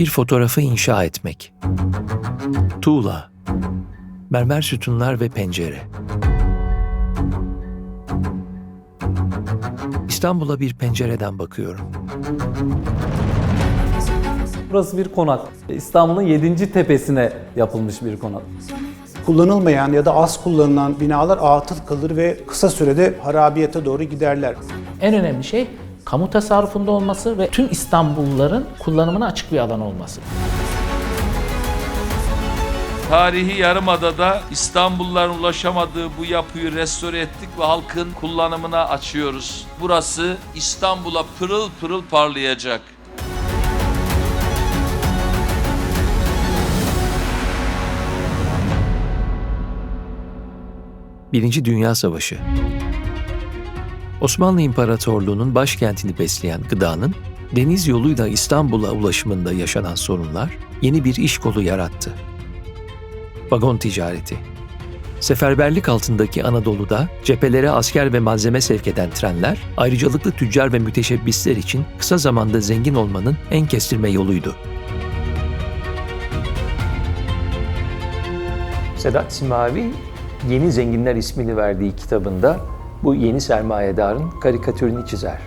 Bir fotoğrafı inşa etmek. Tuğla. Mermer sütunlar ve pencere. İstanbul'a bir pencereden bakıyorum. Burası bir konak. İstanbul'un 7. tepesine yapılmış bir konak. Kullanılmayan ya da az kullanılan binalar atıl kalır ve kısa sürede harabiyete doğru giderler. En önemli şey kamu tasarrufunda olması ve tüm İstanbulluların kullanımına açık bir alan olması. Tarihi Yarımada'da İstanbulluların ulaşamadığı bu yapıyı restore ettik ve halkın kullanımına açıyoruz. Burası İstanbul'a pırıl pırıl parlayacak. Birinci Dünya Savaşı. Osmanlı İmparatorluğu'nun başkentini besleyen gıdanın deniz yoluyla İstanbul'a ulaşımında yaşanan sorunlar yeni bir iş kolu yarattı. Vagon ticareti. Seferberlik altındaki Anadolu'da cephelere asker ve malzeme sevk eden trenler, ayrıcalıklı tüccar ve müteşebbisler için kısa zamanda zengin olmanın en kestirme yoluydu. Sedat Simavi Yeni Zenginler ismini verdiği kitabında bu yeni sermayedarın karikatürünü çizer.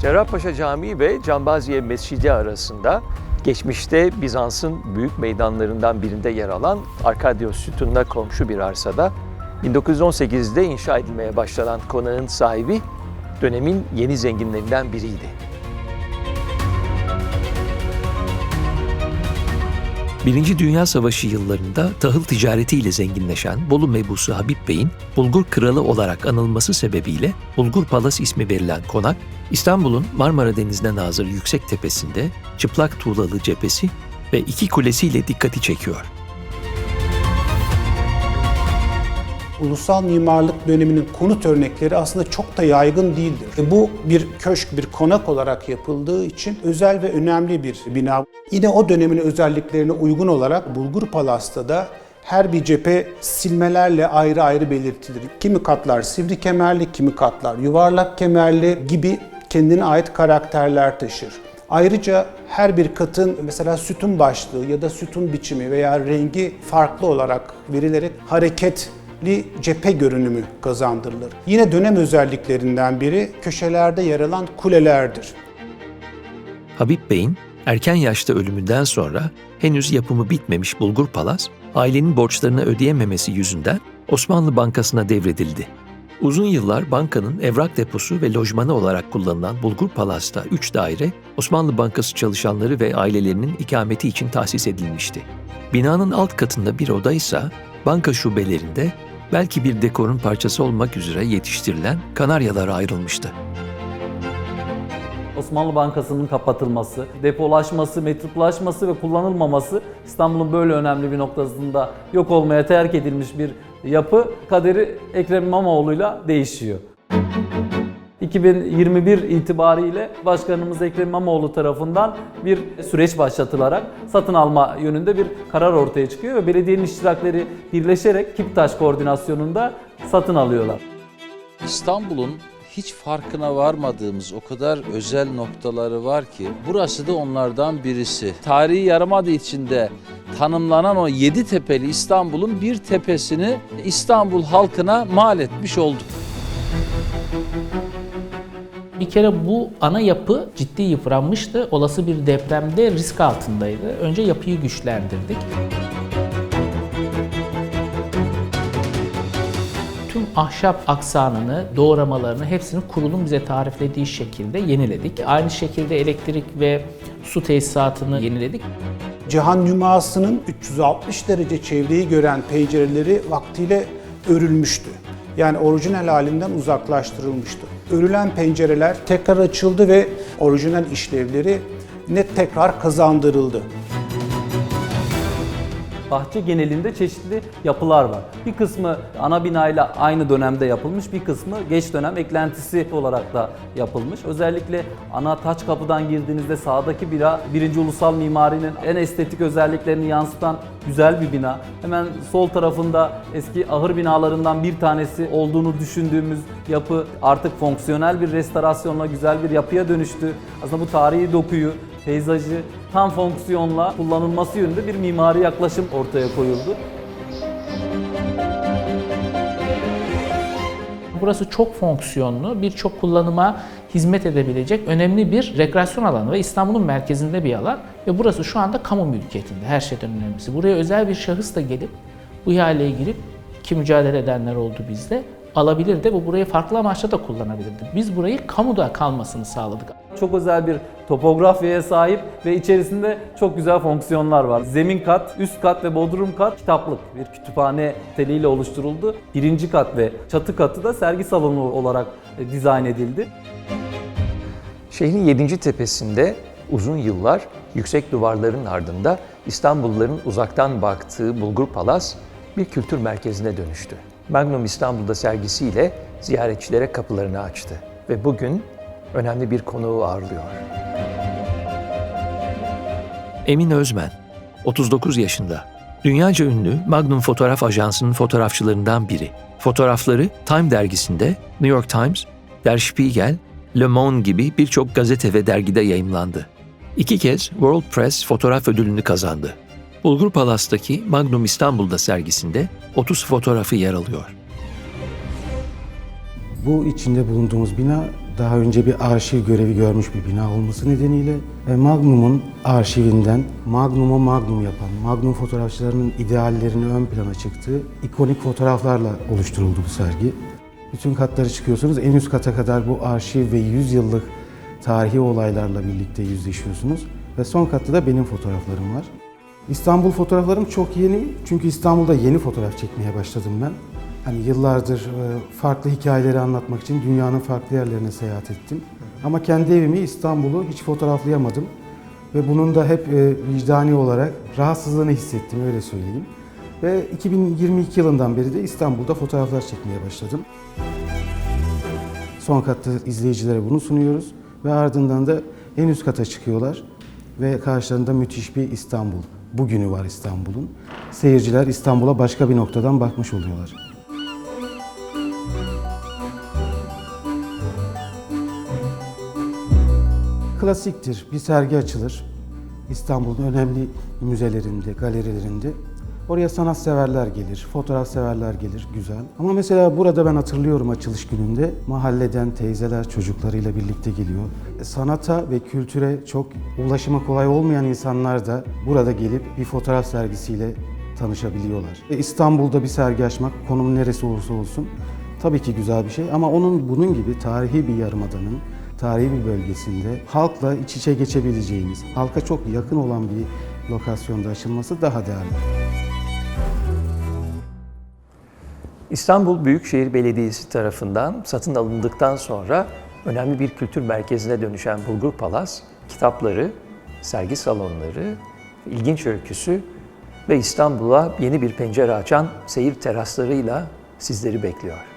Cerrahpaşa Camii ve Cambaziye Mescidi arasında geçmişte Bizans'ın büyük meydanlarından birinde yer alan Arkadios sütununa komşu bir arsada 1918'de inşa edilmeye başlanan konağın sahibi dönemin yeni zenginlerinden biriydi. Birinci Dünya Savaşı yıllarında tahıl ticaretiyle zenginleşen Bolu mebusu Habib Bey'in Bulgur Kralı olarak anılması sebebiyle Bulgur Palas ismi verilen konak, İstanbul'un Marmara Denizi'ne nazır yüksek tepesinde çıplak tuğlalı cephesi ve iki kulesiyle dikkati çekiyor. Ulusal mimarlık döneminin konut örnekleri aslında çok da yaygın değildir. E, Bu bir köşk, bir konak olarak yapıldığı için özel ve önemli bir bina. Yine o dönemin özelliklerine uygun olarak Bulgur Palas'ta da her bir cephe silmelerle ayrı ayrı belirtilir. Kimi katlar sivri kemerli, kimi katlar yuvarlak kemerli gibi kendine ait karakterler taşır. Ayrıca her bir katın mesela sütun başlığı ya da sütun biçimi veya rengi farklı olarak verilerek hareketli cephe görünümü kazandırılır. Yine dönem özelliklerinden biri köşelerde yer alan kulelerdir. Habib Bey'in erken yaşta ölümünden sonra henüz yapımı bitmemiş Bulgur Palas, ailenin borçlarını ödeyememesi yüzünden Osmanlı Bankası'na devredildi. Uzun yıllar bankanın evrak deposu ve lojmanı olarak kullanılan Bulgur Palas'ta 3 daire Osmanlı Bankası çalışanları ve ailelerinin ikameti için tahsis edilmişti. Binanın alt katında bir oda ise banka şubelerinde belki bir dekorun parçası olmak üzere yetiştirilen kanaryalara ayrılmıştı. Osmanlı Bankası'nın kapatılması, depolaşması, metruplaşması ve kullanılmaması İstanbul'un böyle önemli bir noktasında yok olmaya terk edilmiş bir yapı kaderi Ekrem İmamoğlu'yla değişiyor. 2021 itibariyle Başkanımız Ekrem İmamoğlu tarafından bir süreç başlatılarak satın alma yönünde bir karar ortaya çıkıyor ve belediyenin iştirakleri birleşerek Kiptaş koordinasyonunda satın alıyorlar. İstanbul'un hiç farkına varmadığımız o kadar özel noktaları var ki burası da onlardan birisi. Tarihi Yarımada içinde tanımlanan o yedi tepeli İstanbul'un bir tepesini İstanbul halkına mal etmiş olduk. Bir kere bu ana yapı ciddi yıpranmıştı. Olası bir depremde risk altındaydı. Önce yapıyı güçlendirdik. Tüm ahşap aksanını, doğramalarını hepsini kurulum bize tariflediği şekilde yeniledik. Aynı şekilde elektrik ve su tesisatını yeniledik. Cihan Nüması'nın 360 derece çevreyi gören pencereleri vaktiyle örülmüştü. Yani orijinal halinden uzaklaştırılmıştı. Örülen pencereler tekrar açıldı ve orijinal işlevleri net tekrar kazandırıldı. Bahçe genelinde çeşitli yapılar var. Bir kısmı ana binayla aynı dönemde yapılmış, bir kısmı geç dönem eklentisi olarak da yapılmış. Özellikle ana taç kapıdan girdiğinizde sağdaki bina birinci ulusal mimarinin en estetik özelliklerini yansıtan güzel bir bina. Hemen sol tarafında eski ahır binalarından bir tanesi olduğunu düşündüğümüz yapı artık fonksiyonel bir restorasyonla güzel bir yapıya dönüştü. Aslında bu tarihi dokuyu, peyzajı tam fonksiyonla kullanılması yönünde bir mimari yaklaşım ortaya koyuldu. Burası çok fonksiyonlu, birçok kullanıma hizmet edebilecek önemli bir rekreasyon alanı ve İstanbul'un merkezinde bir alan. Ve burası şu anda kamu mülkiyetinde her şeyden önemlisi. Buraya özel bir şahıs da gelip bu ihaleye girip ki mücadele edenler oldu bizde alabilirdi ve burayı farklı amaçla da kullanabilirdi. Biz burayı kamuda kalmasını sağladık. Çok özel bir topografyaya sahip ve içerisinde çok güzel fonksiyonlar var. Zemin kat, üst kat ve bodrum kat kitaplık bir kütüphane teliyle oluşturuldu. Birinci kat ve çatı katı da sergi salonu olarak e, dizayn edildi. Şehrin 7. tepesinde uzun yıllar yüksek duvarların ardında İstanbulluların uzaktan baktığı Bulgur Palas bir kültür merkezine dönüştü. Magnum İstanbul'da sergisiyle ziyaretçilere kapılarını açtı ve bugün önemli bir konuğu ağırlıyor. Emin Özmen, 39 yaşında. Dünyaca ünlü Magnum Fotoğraf Ajansı'nın fotoğrafçılarından biri. Fotoğrafları Time dergisinde, New York Times, Der Spiegel, Le Monde gibi birçok gazete ve dergide yayımlandı. İki kez World Press fotoğraf ödülünü kazandı. Bulgur Palas'taki Magnum İstanbul'da sergisinde 30 fotoğrafı yer alıyor. Bu içinde bulunduğumuz bina daha önce bir arşiv görevi görmüş bir bina olması nedeniyle e, Magnum'un arşivinden Magnum'u Magnum yapan, Magnum fotoğrafçılarının ideallerini ön plana çıktığı ikonik fotoğraflarla oluşturuldu bu sergi. Bütün katları çıkıyorsunuz. En üst kata kadar bu arşiv ve 100 yıllık tarihi olaylarla birlikte yüzleşiyorsunuz. Ve son katta da benim fotoğraflarım var. İstanbul fotoğraflarım çok yeni. Çünkü İstanbul'da yeni fotoğraf çekmeye başladım ben. Hani yıllardır e, farklı hikayeleri anlatmak için dünyanın farklı yerlerine seyahat ettim. Ama kendi evimi İstanbul'u hiç fotoğraflayamadım. Ve bunun da hep e, vicdani olarak rahatsızlığını hissettim öyle söyleyeyim. Ve 2022 yılından beri de İstanbul'da fotoğraflar çekmeye başladım. Son katta izleyicilere bunu sunuyoruz ve ardından da en üst kata çıkıyorlar ve karşılarında müthiş bir İstanbul. Bugünü var İstanbul'un. Seyirciler İstanbul'a başka bir noktadan bakmış oluyorlar. Klasiktir. Bir sergi açılır. İstanbul'un önemli müzelerinde, galerilerinde. Oraya sanatseverler gelir, fotoğraf severler gelir, güzel. Ama mesela burada ben hatırlıyorum açılış gününde mahalleden teyzeler çocuklarıyla birlikte geliyor. Sanata ve kültüre çok ulaşıma kolay olmayan insanlar da burada gelip bir fotoğraf sergisiyle tanışabiliyorlar. E, İstanbul'da bir sergi açmak, konum neresi olursa olsun tabii ki güzel bir şey ama onun bunun gibi tarihi bir yarımadanın tarihi bir bölgesinde halkla iç içe geçebileceğimiz, halka çok yakın olan bir lokasyonda açılması daha değerli. İstanbul Büyükşehir Belediyesi tarafından satın alındıktan sonra önemli bir kültür merkezine dönüşen Bulgur Palas, kitapları, sergi salonları, ilginç öyküsü ve İstanbul'a yeni bir pencere açan seyir teraslarıyla sizleri bekliyor.